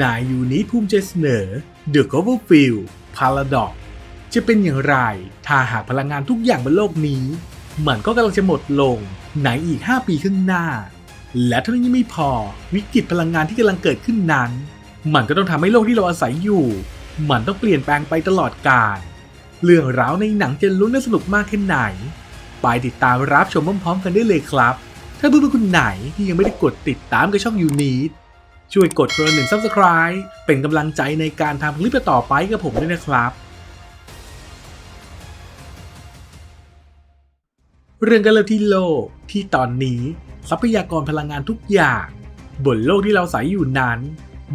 นายยูนิภูมิใจเสนอ The Coverfield Paradox จะเป็นอย่างไร ถ้าหากพลังงานทุกอย่างบนโลกนี้ มันก็กำลังจะหมดลงในอีก 5 ปีข้างหน้า และเท่านั้นยังไม่พอวิกฤตพลังงานที่กำลังเกิดขึ้นนั้น มันก็ต้องทำให้โลกที่เราอาศัยอยู่ มันต้องเปลี่ยนแปลงไปตลอดกาลเรื่องราวในหนังจะลุ้นและสนุกมากแค่ไหน ไปติดตามรับชมพร้อมๆกันได้เลยครับ ถ้าเพื่อนๆคนไหนที่ยังไม่ได้กดติดตามกับช่องยูนีด ช่วยกดกระหนึ่ง Subscribe เป็นกำลังใจในการทำคลิปต่อไปกับผมด้วยนะครับ เรื่องกันเริ่มที่โลกที่ตอนนี้ ทรัพยากรพลังงานทุกอย่าง บนโลกที่เราใส่อยู่นั้น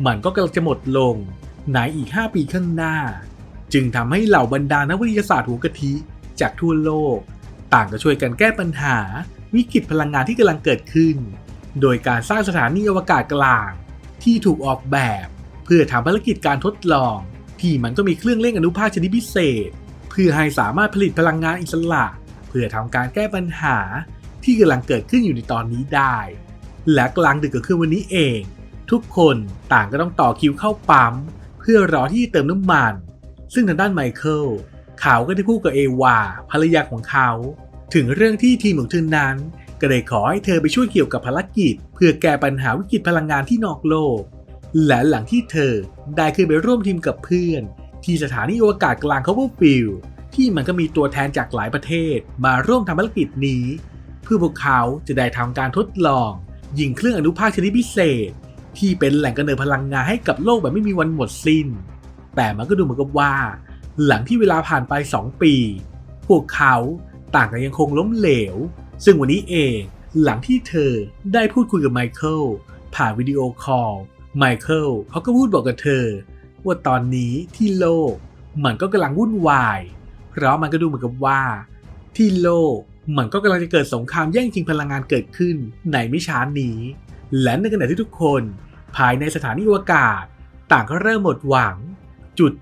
มันก็กำลังจะหมดลงในอีก 5 ปีข้างหน้า จึงทำให้เหล่าบรรดานักวิทยาศาสตร์หัวกะทิจากทั่วโลก ต่างก็ช่วยกันแก้ปัญหาวิกฤตพลังงานที่กำลังเกิดขึ้น โดยการสร้างสถานีอวกาศกลาง ที่ถูกออกแบบ เพื่อทำภารกิจการทดลอง ที่มันก็มีเครื่องเล่นอนุภาคชนิดพิเศษ เพื่อให้สามารถผลิตพลังงานอิสระ เพื่อทำการแก้ปัญหาที่กำลังเกิดขึ้นอยู่ในตอนนี้ได้ และกลางดึกก็คือวันนี้เอง ทุกคนต่างก็ต้องต่อคิวเข้าปั๊ม เพื่อรอที่เติมน้ำมัน ซึ่งทางด้านไมเคิลเขาก็ได้พูดกับเอวาภรรยาของเขา ถึงเรื่องที่ทีมของเธอนั้น ก็ได้ขอให้เธอไปช่วยเกี่ยวกับภารกิจ เพื่อแก้ปัญหาวิกฤตพลังงานที่นอกโลก และหลังที่เธอได้ขึ้นไปร่วมทีมกับเพื่อน ที่สถานีอวกาศกลางคาเวอร์ฟิลที่มันก็มีตัวแทนจากหลายประเทศมาร่วมทำภารกิจนี้ เพื่อพวกเขาจะได้ทำการทดลอง ยิงเครื่องอนุภาคชนิดพิเศษ ที่เป็นแหล่งกำเนิดพลังงานให้กับโลกแบบไม่มีวันหมดสิ้น แต่มันก็ดูเหมือนกับว่า หลังที่เวลาผ่านไป 2 ปี พวกเขาต่างก็ยังคงล้มเหลว ซึ่งวันนี้เองหลังที่เธอได้พูดคุยกับไมเคิลผ่านวิดีโอคอลไมเคิลเขาก็พูดบอกกับเธอ ว่าตอนนี้ที่โลก มันก็กำลังวุ่นวายเพราะมันก็ดูเหมือนกับว่า ที่โลกมันก็กำลังจะเกิดสงครามแย่งชิงพลังงานเกิดขึ้นในไม่ช้านี้ และในขณะที่ทุกคนภายในสถานีอวกาศ ต่างก็เริ่มหมดหวัง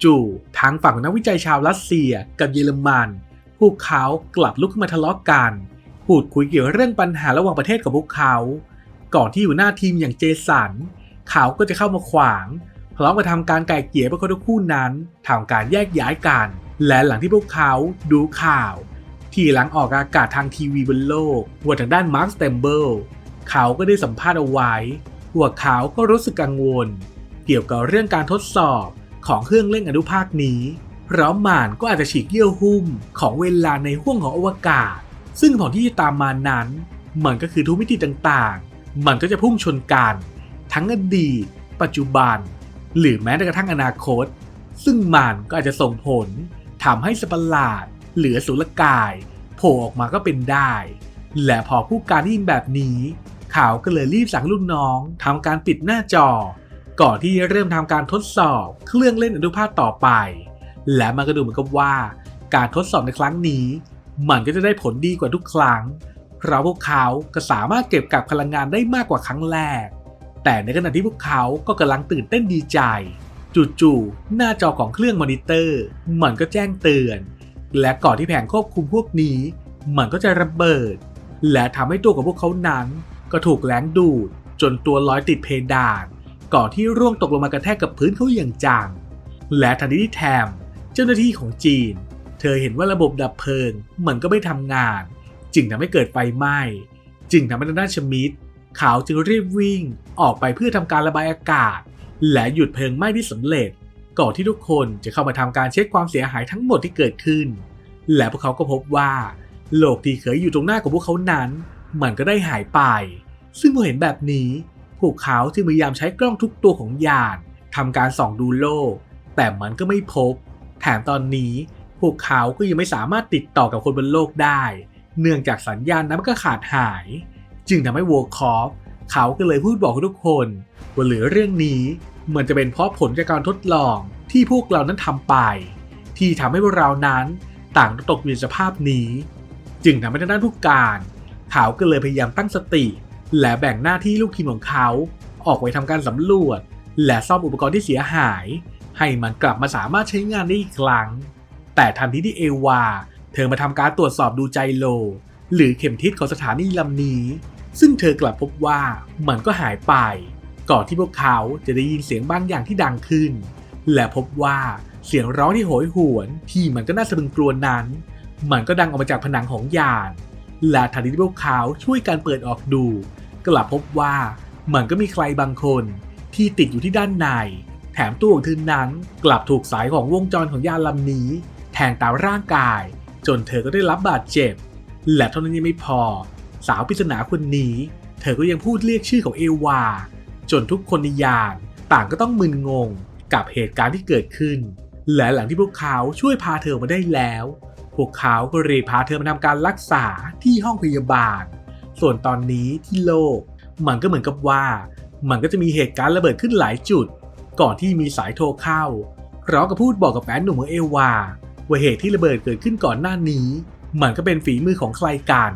จู่ๆทางฝั่งของนักวิจัยชาวรัสเซียกับเยอรมัน พวกเขากลับลุกขึ้นมาทะเลาะกัน พูดคุยเกี่ยวเรื่องปัญหาระหว่างประเทศกับพวกเขา ก่อนที่อยู่หน้าทีมอย่างเจสันเขาก็จะเข้ามาขวาง พร้อมกับทำการไก่เกลี่ยเพื่อคนทุกคู่นั้นทำการแยกย้ายกัน และหลังที่พวกเขาดูข่าว ที่หลังออกอากาศทางทีวีบนโลกว่าทางด้านมาร์คสเตมเบิลเขาก็ได้สัมภาษณ์เอาไว้ว่าเขาก็รู้สึกกังวล เกี่ยวกับเรื่องการทดสอบของเครื่องเล่นอนุภาคนี้ เพราะมันก็อาจจะฉีกเยื่อหุ้มของเวลาในห้วงของอวกาศ ซึ่งผลที่จะตามมานั้นมันก็คือทุกมิติต่างๆ มันก็จะพุ่งชนกัน ทั้งอดีต ปัจจุบัน หรือแม้กระทั่งอนาคต ซึ่งมันก็อาจจะส่งผลทำให้สประหลาด เหลือสุลกายโผล่ออกมาก็เป็นได้ และพอผู้การได้ยินแบบนี้เขาก็เลยรีบสั่งลูกน้องทำการปิดหน้าจอ ก่อนที่จะเริ่มทำการทดสอบเครื่องเล่นอนุภาคต่อไป และมันก็ดูเหมือนกับว่า การทดสอบในครั้งนี้ มันก็จะได้ผลดีกว่าทุกครั้ง เพราะพวกเขาก็สามารถเก็บกักพลังงานได้มากกว่าครั้งแรก แต่ในขณะที่พวกเขาก็กำลังตื่นเต้นดีใจ จู่ๆหน้าจอของเครื่องมอนิเตอร์ มันก็แจ้งเตือน และก่อนที่แผงควบคุมพวกนี้ มันก็จะระเบิด และทำให้ตัวของพวกเขานั้น ก็ถูกแรงดูด จนตัวลอยติดเพดาน ก่อนที่ร่วงตกลงมากระแทกกับพื้นเขาอย่างจังและทันทีที่แทมเจ้าหน้าที่ของจีน เธอเห็นว่าระบบดับเพลิงมันก็ไม่ทำงาน จึงทำให้เกิดไฟไหม้ จึงทำให้ทางด้านชมิดเขาจึงรีบวิ่งออกไปเพื่อทำการระบายอากาศ และหยุดเพลิงไหม้ที่สำเร็จ ก่อนที่ทุกคนจะเข้ามาทำการเช็คความเสียหายทั้งหมดที่เกิดขึ้น และพวกเขาก็พบว่าโลกที่เคยอยู่ตรงหน้าของพวกเขานั้น มันก็ได้หายไป ซึ่งเมื่อเห็นแบบนี้ พวกเขาจึงพยายามใช้กล้องทุกตัวของยานทำการส่องดูโลก แต่มันก็ไม่พบ แถมตอนนี้ พวกเขาก็ยังไม่สามารถติดต่อกับคนบนโลกได้ เนื่องจากสัญญาณนั้นก็ขาดหาย จึงทำให้วอลคอฟเขาก็เลยพูดบอกทุกคนว่าเหลือเรื่องนี้เหมือนจะเป็นเพราะผลจากการทดลองที่พวกเรานั้นทำไป ที่ทำให้พวกเรานั้นต่างตกอยู่ในสภาพนี้ จึงทำให้ทางด้านผู้การเขาก็เลยพยายามตั้งสติ และแบ่งหน้าที่ลูกทีมของเขา ออกไปทำการสำรวจ และซ่อมอุปกรณ์ที่เสียหาย ให้มันกลับมาสามารถใช้งานได้อีกครั้ง แต่ทันทีที่เอวา เธอมาทำการตรวจสอบดูใจโล หรือเข็มทิศของสถานีลำนี้ ซึ่งเธอกลับพบว่ามันก็หายไป ก่อนที่พวกเขาจะได้ยินเสียงบางอย่างที่ดังขึ้น และพบว่าเสียงร้องที่โหยหวนที่มันก็น่าสะพรึงกลัวนั้น มันก็ดังออกมาจากผนังของยาน และทันทีที่พวกเขาช่วยกันเปิดออกดู กลับพบว่ามันก็มีใครบางคนที่ติดอยู่ที่ด้านใน แถมตัวของเธอนั้นกลับถูกสายของวงจรของยานลำนี้ แทงตามร่างกาย จนเธอก็ได้รับบาดเจ็บ และเท่านั้นยังไม่พอ สาวปริศนาคนนี้ เธอก็ยังพูดเรียกชื่อของเอวา จนทุกคนในยานต่างก็ต้องมึนงงกับเหตุการณ์ที่เกิดขึ้น และหลังที่พวกเขาช่วยพาเธอมาได้แล้ว พวกเขาก็รีพาเธอมาทำการรักษาที่ห้องพยาบาล ส่วนตอนนี้ที่โลก มันก็เหมือนกับว่า มันก็จะมีเหตุการณ์ระเบิดขึ้นหลายจุด ก่อนที่มีสายโทรเข้าพร้อมกับพูดบอกกับแฟนหนุ่มของเอวา ว่าเหตุที่ระเบิดเกิดขึ้นก่อนหน้านี้ มันก็เป็นฝีมือของใครกัน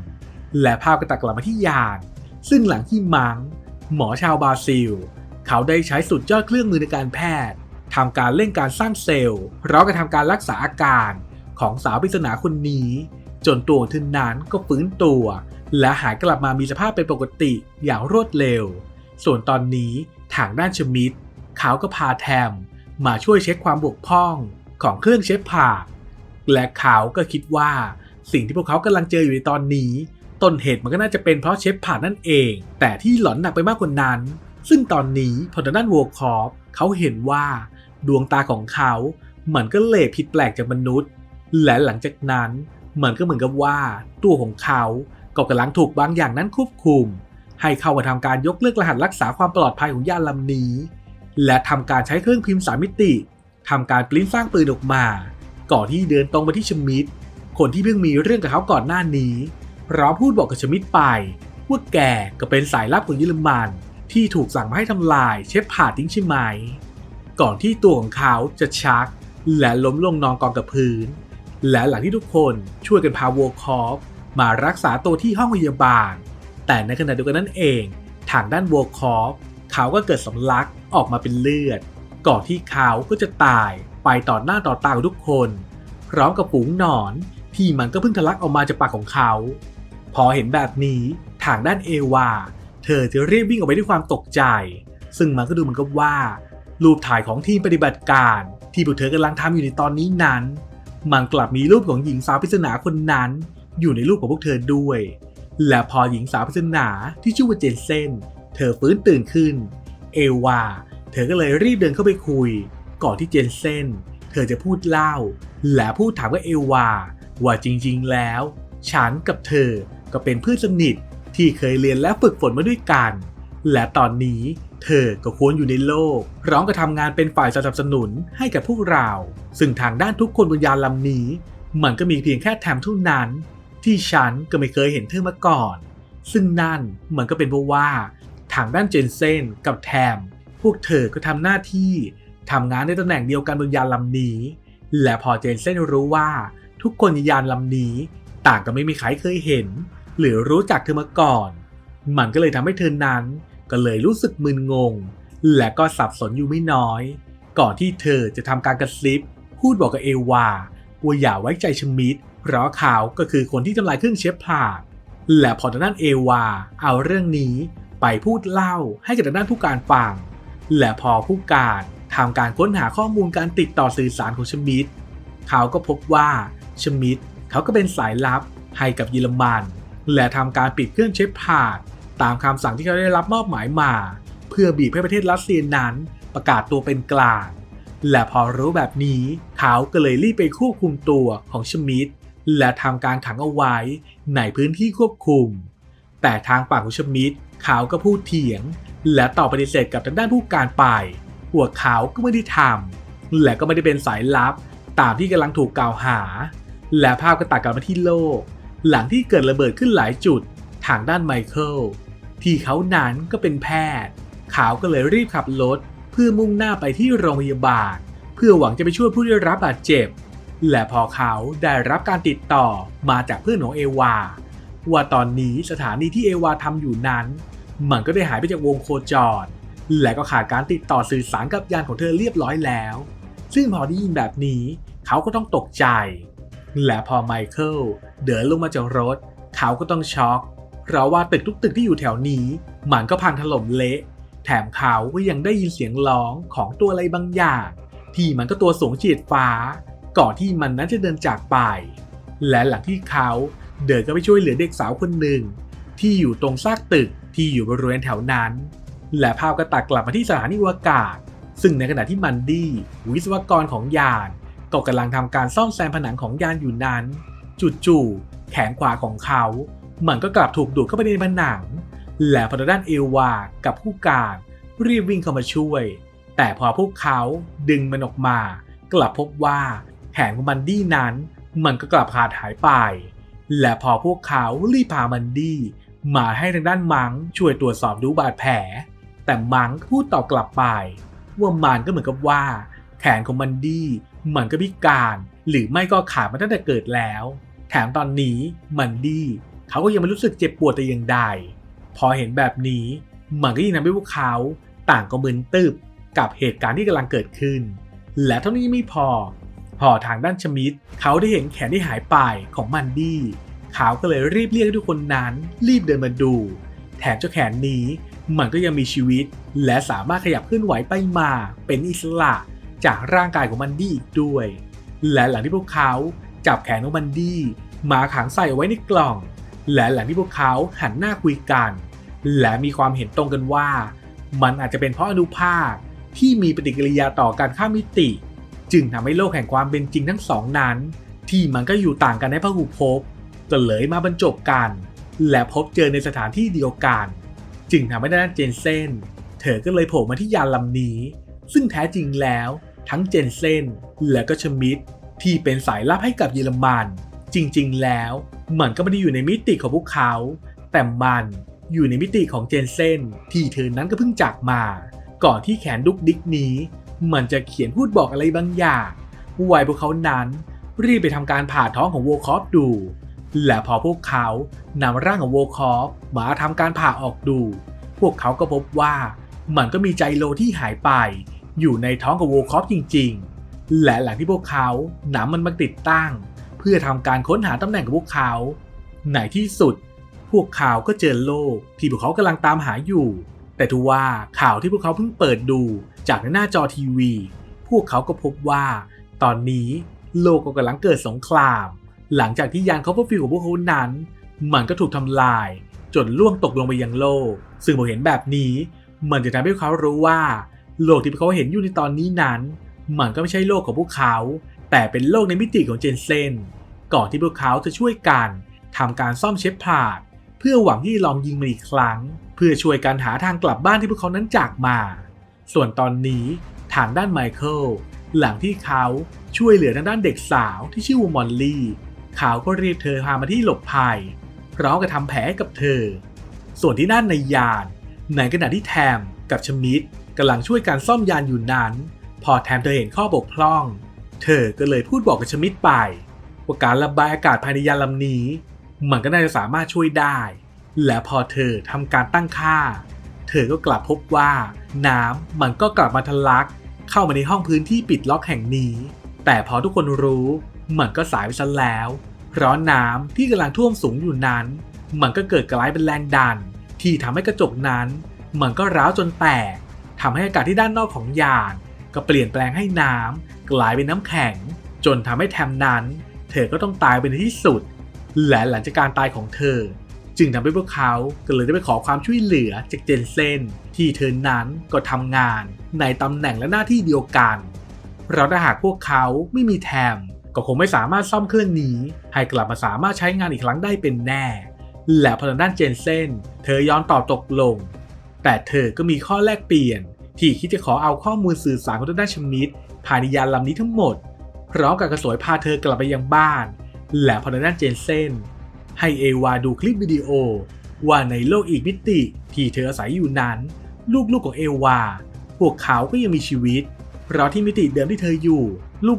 และภาพก็ตัดกลับมาที่ยาน ซึ่งหลังที่มังหมอชาวบราซิล เขาได้ใช้สุดยอดเครื่องมือในการแพทย์ทำการเร่งการสร้างเซลล์พร้อมกับทำการรักษาอาการของสาวปริศนาคนนี้ จนตัวของเธอนั้นก็ฟื้นตัว และหายกลับมามีสภาพเป็นปกติอย่างรวดเร็ว ส่วนตอนนี้ทางด้านชมิดเขาก็พาแทมมาช่วยเช็คความบกพร่องของเครื่องเช็คผ่า และเขาก็คิดว่าสิ่งที่พวกเขากำลังเจออยู่ในตอนนี้ต้นเหตุมันก็น่าจะเป็นเพราะเชฟผ่านนั่นเอง แต่ที่หลอนหนักไปมากกว่านั้น ซึ่งตอนนี้พอทางด้านวอลคอฟเขาเห็นว่าดวงตาของเขา มันก็เหลผิดแปลกจากมนุษย์ และหลังจากนั้นมันก็เหมือนกับว่าตัวของเขาก็กำลังถูกบางอย่างนั้นควบคุม ให้เข้ามาทำการยกเลิกรหัสรักษาความปลอดภัยของยานลำนี้ และทำการใช้เครื่องพิมพ์สามมิติทำการปริ้นสร้างปืนออกมา ก่อนที่เดินตรงไปที่ชมิดคนที่เพิ่งมีเรื่องกับเขาก่อนหน้านี้ พร้อมพูดบอกกับชมิดไปว่าแกก็เป็นสายลับของเยอรมันที่ถูกสั่งมาให้ทำลายเชฟผ่าทิ้งใช่ไหม ก่อนที่ตัวของเขาจะชัก และล้มลงนอนกองกับพื้น และหลังที่ทุกคนช่วยกันพาวัวคอฟมารักษาตัวที่ห้องพยาบาล แต่ในขณะเดียวกันนั่นเอง ทางด้านวัวคอฟเขาก็เกิดสำลักออกมาเป็นเลือด ก่อนที่เขาก็จะตาย ไปต่อหน้าต่อตาทุกคน พร้อมกับฝูงหนอนที่มันก็เพิ่งทะลักออกมาจากปากของเขา พอเห็นแบบนี้ทางด้านเอวา เธอจะรีบวิ่งออกไปด้วยความตกใจ ซึ่งมันก็ดูเหมือนกับว่า รูปถ่ายของทีมปฏิบัติการที่พวกเธอกำลังทำอยู่ในตอนนี้นั้น มันกลับมีรูปของหญิงสาวปริศนาคนนั้น อยู่ในรูปของพวกเธอด้วย และพอหญิงสาวปริศนาที่ชื่อว่าเจนเซนเธอฟื้นตื่นขึ้น เอวา เธอก็เลยรีบเดินเข้าไปคุย ก่อนที่เจนเซนเธอจะพูดเล่า และพูดถามกับเอวา ว่าจริงๆแล้ว ฉันกับเธอก็เป็นเพื่อนสนิทที่เคยเรียนและฝึกฝนมาด้วยกัน และตอนนี้เธอก็ควรอยู่ในโลก ร้อมกับทำงานเป็นฝ่ายสนับสนุนให้กับพวกเรา ซึ่งทางด้านทุกคนบนยานลำนี้ มันก็มีเพียงแค่แทมเท่านั้น ที่ฉันก็ไม่เคยเห็นเธอมาก่อน ซึ่งนั่นมันก็เป็นเพราะว่า ทางด้านเจนเซนกับแทม พวกเธอก็ทำหน้าที่ ทำงานในตำแหน่งเดียวกันบนยานลำนี้ และพอเจนเซนรู้ว่าทุกคนในยานลำนี้ ต่างก็ไม่มีใครเคยเห็น หรือรู้จักเธอมาก่อน มันก็เลยทำให้เธอนั้น ก็เลยรู้สึกมึนงง และก็สับสนอยู่ไม่น้อย ก่อนที่เธอจะทำการกระซิบ พูดบอกกับเอวาว่าอย่าไว้ใจชมิดเพราะเขาก็คือคนที่ทำลายเครื่องเชฟพลาดและพอทางด้านเอวาเอาเรื่องนี้ไปพูดเล่าให้กับทางด้านผู้การฟัง และพอผู้การ ทำการค้นหาข้อมูลการติดต่อสื่อสารของชมิดเขาก็พบว่าชมิดเขาก็เป็นสายลับให้กับเยอรมัน และทำการปิดเครื่องเชฟพลาดตามคำสั่งที่เขาได้รับมอบหมายมา เพื่อบีบให้ประเทศรัสเซียนั้นประกาศตัวเป็นกลาง และพอรู้แบบนี้เขาก็เลยรีบไปควบคุมตัวของชมิดและทำการขังเอาไว้ในพื้นที่ควบคุม แต่ทางฝั่งของชมิดเขาก็พูดเถียง และตอบปฏิเสธกับทางด้านผู้การไป หัวเขาก็ไม่ได้ทำและก็ไม่ได้เป็นสายลับ ตามที่กำลังถูกกล่าวหา และภาพก็ตัดกลับมาที่โลก หลังที่เกิดระเบิดขึ้นหลายจุดทางด้านไมเคิลที่เขานั้นก็เป็นแพทย์เขาก็เลยรีบขับรถเพื่อมุ่งหน้าไปที่โรงพยาบาล เพื่อหวังจะไปช่วยผู้ได้รับบาดเจ็บ และพอเขาได้รับการติดต่อมาจากเพื่อนของเอวา ว่าตอนนี้สถานีที่เอวาทำอยู่นั้น มันก็ได้หายไปจากวงโคจร และก็ขาดการติดต่อสื่อสารกับยานของเธอเรียบร้อยแล้ว ซึ่งพอได้ยินแบบนี้เขาก็ต้องตกใจ และพอไมเคิลเดินลงมาจากรถ เขาก็ต้องช็อกเพราะว่าตึกทุกตึกที่อยู่แถวนี้มันก็พังถล่มเละแถแถมเขาก็ยังได้ยินเสียงร้องของตัวอะไรบางอย่าง ที่มันก็ตัวสูงเฉียดฟ้า ก่อนที่มันนั้นจะเดินจากไป และหลังที่เขาเดินก็ไปช่วยเหลือเด็กสาวคนหนึ่งที่อยู่ตรงซากตึกที่อยู่บริเวณแถวนั้น และภาพก็ตัดกลับมาที่สถานีอวกาศ ซึ่งในขณะที่มันดี้วิศวกรของยานก็กำลังทำการซ่อมแซมผนังของยานอยู่นั้น จู่ๆแขนขวาของเขา มันก็กลับถูกดูดเข้าไปในผนัง และพอด้านเอวากับผู้การรีบวิ่งเข้ามาช่วย แต่พอพวกเขาดึงมันออกมา กลับพบว่าแขนของมันดี้นั้น มันก็กลับขาดหายไป และพอพวกเขารีบพามันดี้มาให้ทางด้านมังช่วยตรวจสอบดูบาดแผล แต่มังพูดตอบกลับไป ว่ามันก็เหมือนกับว่า แขนของมันดีมันก็พิการ หรือไม่ก็ขาดมาตั้งแต่เกิดแล้ว แถมตอนนี้มันดีเขาก็ยังไม่รู้สึกเจ็บปวดแต่อย่างใด พอเห็นแบบนี้มันก็ยิ่งทำให้พวกเขาต่างก็มึนตึบกับเหตุการณ์ที่กำลังเกิดขึ้น และเท่านี้ไม่พอ พอทางด้านชมิดเขาได้เห็นแขนที่หายไปของมันดี้เขาก็เลยรีบเรียกทุกคนนั้น รีบเดินมาดู แถมเจ้าแขนนี้ มันก็ยังมีชีวิต และสามารถขยับเคลื่อนไหวไปมาเป็นอิสระจากร่างกายของมันดี้อีกด้วย และหลังที่พวกเขาจับแขนของมันดี้มาขังใส่เอาไว้ในกล่อง และหลังที่พวกเขาหันหน้าคุยกัน และมีความเห็นตรงกันว่า มันอาจจะเป็นเพราะอนุภาคที่มีปฏิกิริยาต่อการข้ามมิติ จึงทำให้โลกแห่งความเป็นจริงทั้งสองนั้น ที่มันก็อยู่ต่างกันในพหุภพก็เลยมาบรรจบกัน และพบเจอในสถานที่เดียวกัน จึงทำให้ด้านเจนเซนเธอก็เลยโผล่มาที่ยานลำนี้ ซึ่งแท้จริงแล้วทั้งเจนเซนและก็ชมิดที่เป็นสายลับให้กับเยอรมัน จริงๆ แล้วมันก็ไม่ได้อยู่ในมิติของพวกเขา แต่มันอยู่ในมิติของเจนเซนที่เธอนั้นก็เพิ่งจากมา ก่อนที่แขนดุกดิกนี้ มันจะเขียนพูดบอกอะไรบางอย่างวายพวกเขานั้นรีบไปทำการผ่าท้องของโวคอฟดู และพอพวกเขานำร่างของโวคอฟมาทำการผ่าออกดู พวกเขาก็พบว่ามันก็มีใจโลที่หายไป อยู่ในท้องของโวคอฟจริง ๆ และหลังที่พวกเขานำมันมาติดตั้ง เพื่อทำการค้นหาตำแหน่งของพวกเขาในที่สุด พวกเขาก็เจอโลกที่พวกเขากำลังตามหาอยู่ แต่ทว่าข่าวที่พวกเขาเพิ่งเปิดดูจากในหน้าจอทีวี พวกเขาก็พบว่า ตอนนี้โลกก็กำลังเกิดสงคราม หลังจากที่ยานคอปเปอร์ฟิลของพวกเขานั้น มันก็ถูกทำลาย จนล่วงตกลงไปยังโลก ซึ่งพอเห็นแบบนี้ มันจะทำให้พวกเขารู้ว่า โลกที่พวกเขาเห็นอยู่ในตอนนี้นั้น มันก็ไม่ใช่โลกของพวกเขา แต่เป็นโลกในมิติของเจนเซนก่อนที่พวกเขาจะช่วยกันทำการซ่อมเชฟพลาดเพื่อหวังที่ลองยิงมันอีกครั้ง เพื่อช่วยกันหาทางกลับบ้านที่พวกเขานั้นจากมา ส่วนตอนนี้ทางด้านไมเคิลหลังที่เขาช่วยเหลือทางด้านเด็กสาวที่ชื่อว่ามอลลี่ ขาก็รีบเธอพามาที่หลบภัยพร้อมกับทำแผลกับเธอ ส่วนที่ด้านในยาน ในขณะที่แทมกับชมิดกำลังช่วยการซ่อมยานอยู่นั้น พอแทมเธอเห็นข้อบกพร่อง เธอก็เลยพูดบอกกับชมิดไปว่าการระบายอากาศภายในยานลำนี้ มันก็น่าจะสามารถช่วยได้ และพอเธอทำการตั้งค่า เธอก็กลับพบว่า น้ำมันก็กลับมาทะลัก เข้ามาในห้องพื้นที่ปิดล็อกแห่งนี้ แต่พอทุกคนรู้ มันก็สายไปซะแล้ว เพราะน้ำที่กำลังท่วมสูงอยู่นั้น มันก็เกิดกลายเป็นแรงดัน ที่ทำให้กระจกนั้น มันก็ร้าวจนแตกทำให้อากาศที่ด้านนอกของยาน ก็เปลี่ยนแปลงให้น้ำกลายเป็นน้ำแข็ง จนทำให้แทมนั้น เธอก็ต้องตายไปในที่สุด และหลังจากการตายของเธอ จึงทำให้พวกเขาก็เลยได้ไปขอความช่วยเหลือจากเจนเซนที่เธอนั้นก็ทำงาน ในตำแหน่งและหน้าที่เดียวกันเพราะถ้าหากพวกเขาไม่มีแทม ก็คงไม่สามารถซ่อมเครื่องนี้ ให้กลับมาสามารถใช้งานอีกครั้งได้เป็นแน่ และพอทางด้านเจนเซนเธอยอมตอบตกลง แต่เธอก็มีข้อแลกเปลี่ยน ที่คิดจะขอเอาข้อมูลสื่อสารของด้านชมิดภายในยานลำนี้ทั้งหมด พร้อมกับกระสวยพาเธอกลับไปยังบ้าน และพอทางด้านเจนเซนให้เอวาดูคลิปวิดีโอ ว่าในโลกอีกมิติที่เธออาศัยอยู่นั้น ลูกๆของเอวาพวกเขาก็ยังมีชีวิต เพราะที่มิติเดิมที่เธออยู่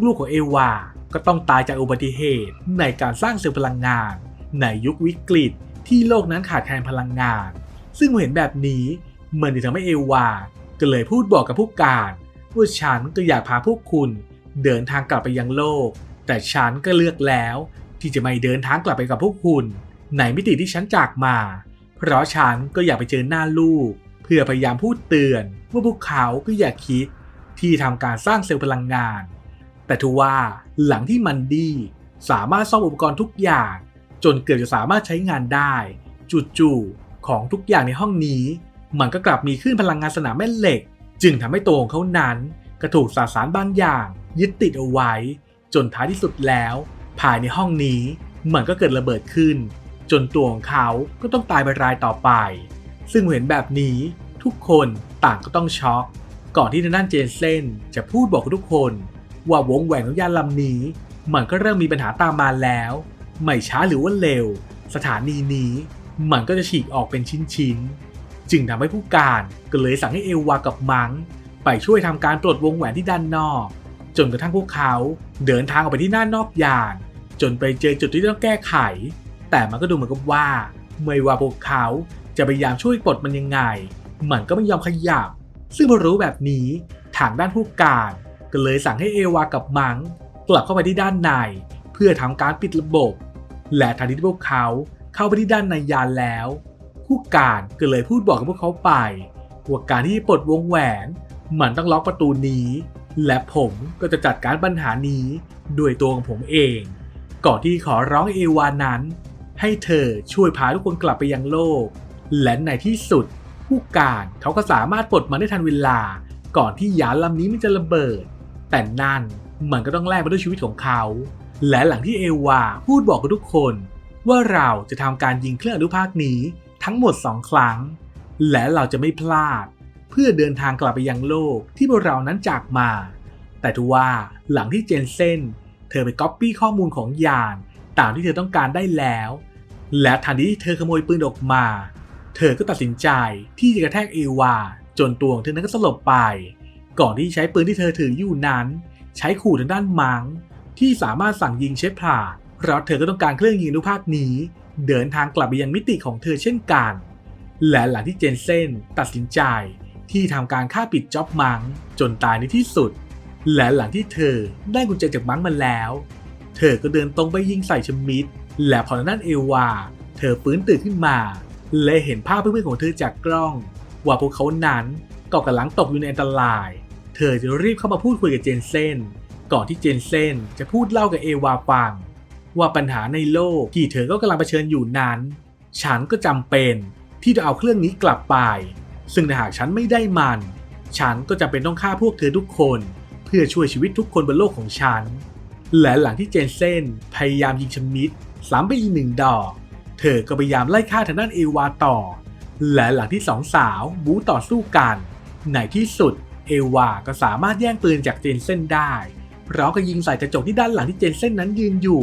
ลูกๆของเอวา ก็ต้องตายจากอุบัติเหตุ ในการสร้างเซลล์พลังงาน ในยุควิกฤต ที่โลกนั้นขาดแคลนพลังงาน ซึ่งเห็นแบบนี้มันจะทำให้เอวา ก็เลยพูดบอกกับผู้การว่าฉันก็อยากพาพวกคุณ เดินทางกลับไปยังโลก แต่ฉันก็เลือกแล้ว ที่จะไม่เดินทางกลับไปกับพวกคุณในมิติที่ฉันจากมา เพราะฉันก็อยากไปเจอหน้าลูก เพื่อพยายามพูดเตือนว่าพวกเขาก็อย่าคิด ที่ทำการสร้างเซลล์พลังงาน แต่ทว่าหลังที่มันดีสามารถซ่อมอุปกรณ์ทุกอย่าง จนเกือบจะสามารถใช้งานได้จู่ๆของทุกอย่างในห้องนี้ มันก็กลับมีคลื่นพลังงานสนามแม่เหล็ก จึงทำให้ตัวของเขานั้นกระถูกสสารบางอย่าง ยึดติดเอาไว้ จนท้ายที่สุดแล้ว ภายในห้องนี้มันก็เกิดระเบิดขึ้น จนตัวของเขาก็ต้องตายไปรายต่อไป ซึ่งเห็นแบบนี้ทุกคนต่างก็ต้องช็อก ก่อนที่ทางด้านเจนเซนจะพูดบอกทุกคน ว่าวงแหวนของยานลำนี้ มันก็เริ่มมีปัญหาตามมาแล้ว ไม่ช้าหรือว่าเร็ว สถานีนี้มันก็จะฉีกออกเป็นชิ้นๆ จึงทำให้ผู้การก็เลยสั่งให้เอวากับมัง ไปช่วยทำการตรวจวงแหวนที่ด้านนอก จนกระทั่งพวกเขาเดินทางออกไปที่ด้านนอกยาน จนไปเจอจุดที่ต้องแก้ไข แต่มันก็ดูเหมือนกับว่า ไม่ว่าพวกเขาจะพยายามช่วยปลดมันยังไง มันก็ไม่ยอมขยับ ซึ่งพอรู้แบบนี้ทางด้านผู้การ ก็เลยสั่งให้เอวากับมังกลับเข้าไปที่ด้านใน เพื่อทำการปิดระบบ และทันทีที่พวกเขาเข้าไปที่ด้านในยานแล้วผู้การก็เลยพูดบอกกับพวกเขาไปว่าการที่ปลดวงแหวนมันต้องล็อกประตูนี้ และผมก็จะจัดการปัญหานี้ด้วยตัวของผมเอง ก่อนที่ขอร้องเอวานั้น ให้เธอช่วยพาทุกคนกลับไปยังโลก และในที่สุด ผู้การเขาก็สามารถปลดมันได้ทันเวลา ก่อนที่ยานลำนี้มันจะระเบิด แต่นั่นมันก็ต้องแลกมาด้วยชีวิตของเขา และหลังที่เอวาพูดบอกกับทุกคน ว่าเราจะทำการยิงเครื่องอนุภาคนี้ทั้งหมด2ครั้ง และเราจะไม่พลาด เพื่อเดินทางกลับไปยังโลกที่พวกเรานั้นจากมา แต่ทว่าหลังที่เจนเซนเธอไปก๊อปปี้ข้อมูลของยานตามที่เธอต้องการได้แล้ว และทันทีที่เธอขโมยปืนออกมา เธอก็ตัดสินใจที่จะกระแทกเอวาจนตัวของเธอนั้นก็สลบไป ก่อนที่ใช้ปืนที่เธอถืออยู่นั้น ใช้ขู่ทางด้านมังที่สามารถสั่งยิงเชฟพาเพราะเธอก็ต้องการเครื่องยิงอนุภาคนี้ เดินทางกลับไปยังมิติของเธอเช่นกัน และหลังที่เจนเซนตัดสินใจที่ทำการฆ่าปิดจ็อบมังจนตายในที่สุด และหลังที่เธอได้กุญแจจากมังมาแล้ว เธอก็เดินตรงไปยิงใส่ชมิดและพอทางด้านเอวา เธอฟื้นตื่นขึ้นมา และเห็นภาพเพื่อนๆของเธอจากกล้อง ว่าพวกเขานั้นก็กำลังตกอยู่ในอันตราย ธอจะรีบเข้ามาพูดคุยกับเจนเซนก่อนที่เจนเซนจะพูดเล่ากับเอวาฟัง ว่าปัญหาในโลกที่เธอก็กำลังเผชิญอยู่นั้น ฉันก็จำเป็นที่จะเอาเครื่องนี้กลับไป ซึ่งหากฉันไม่ได้มัน ฉันก็จำเป็นต้องฆ่าพวกเธอทุกคน เพื่อช่วยชีวิตทุกคนบนโลกของฉัน และหลังที่เจนเซนพยายามยิงชมิดซ้ำไปอีกหนึ่งดอก เธอก็พยายามไล่ฆ่าทางด้านเอวาต่อ และหลังที่สองสาวบูต่อสู้กันในที่สุด เอวาก็สามารถแย่งปืนจากเจนเซนได้พร้อมกับยิงใส่กระจกที่ด้านหลังที่เจนเซนนั้นยืนอยู่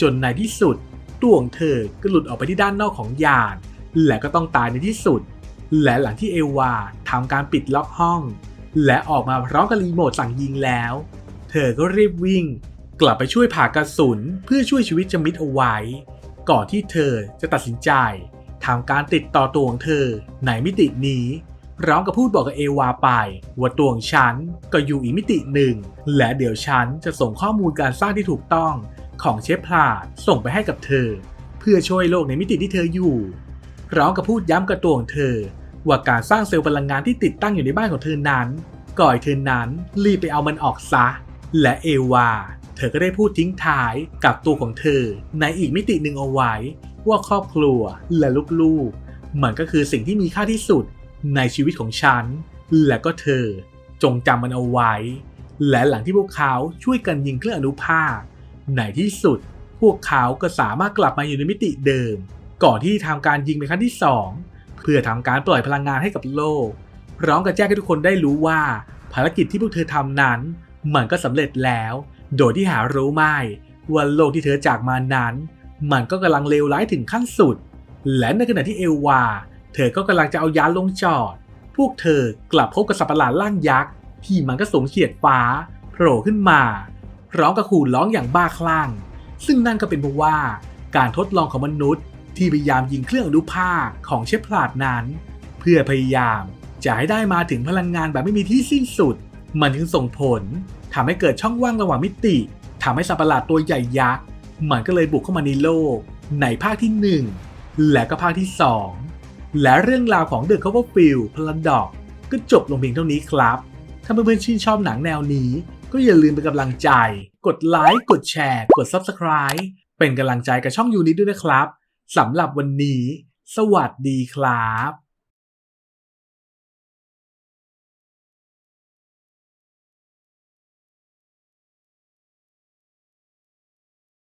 จนในที่สุดตัวของเธอก็หลุดออกไปที่ด้านนอกของยาน และก็ต้องตายในที่สุด และหลังที่เอวาทำการปิดล็อกห้อง และออกมาพร้อมกับรีโมทสั่งยิงแล้ว เธอก็รีบวิ่ง กลับไปช่วยผ่ากระสุนเพื่อช่วยชีวิตจมิดเอาไว้ ก่อนที่เธอจะตัดสินใจทำการติดต่อตัวของเธอในมิตินี้ ร้อมกับพูดบอกกับเอวาไป ว่าตัวของฉันก็อยู่อีกมิติหนึ่ง และเดี๋ยวฉันจะส่งข้อมูลการสร้างที่ถูกต้องของเชฟพลาดส่งไปให้กับเธอ เพื่อช่วยโลกในมิติที่เธออยู่พร้อมกับพูดย้ำกับตัวของเธอ ว่าการสร้างเซลล์พลังงานที่ติดตั้งอยู่ในบ้านของเธอนั้นก่อยเธอนั้นรีบไปเอามันออกซะ และเอวา เธอก็ได้พูดทิ้งท้ายกับตัวของเธอ ในอีกมิติหนึ่งเอาไว้ ว่าครอบครัวและลูกๆมันก็คือสิ่งที่มีค่าที่สุด ในชีวิตของฉัน และก็เธอจงจำมันเอาไว้ และหลังที่พวกเขาช่วยกันยิงเครื่องอนุภาคในที่สุด พวกเขาก็สามารถกลับมาอยู่ในมิติเดิม ก่อนที่ทำการยิงเป็นครั้งที่สองเพื่อทำการปล่อยพลังงานให้กับโลกพร้อมกับแจ้งให้ทุกคนได้รู้ว่า ภารกิจที่พวกเธอทำนั้นมันก็สำเร็จแล้ว โดยที่หารู้ไม่ว่าโลกที่เธอจากมานั้น มันก็กำลังเลวร้ายถึงขั้นสุด และในขณะที่เอวา เธอก็กำลังจะเอายานลงจอด พวกเธอกลับพบกับสัตว์ประหลาดร่างยักษ์ที่มันก็สูงเฉียดฟ้าโผล่ขึ้นมา ร้อมกับขู่ร้องอย่างบ้าคลั่ง ซึ่งนั่นก็เป็นเพราะว่าการทดลองของมนุษย์ ที่พยายามยิงเครื่องอนุภาคของเชฟพลาดนั้น เพื่อพยายามจะให้ได้มาถึงพลังงานแบบไม่มีที่สิ้นสุด มันจึงส่งผลทำให้เกิดช่องว่างระหว่างมิติทำให้สัตว์ประหลาดตัวใหญ่ยักษ์มันก็เลยบุกเข้ามาในโลก ในภาคที่ 1 และก็ภาคที่ 2 และเรื่องราวของ The Cloverfield Paradox ก็จบลงเพียงเท่านี้ครับ ถ้าเพื่อนๆชื่นชอบหนังแนวนี้ ก็อย่าลืมเป็นกำลังใจ กดไลค์ กดแชร์ กด Subscribe เป็นกำลังใจกับช่องยูนิตด้วยนะครับสำหรับวันนี้ สวัสดีครับ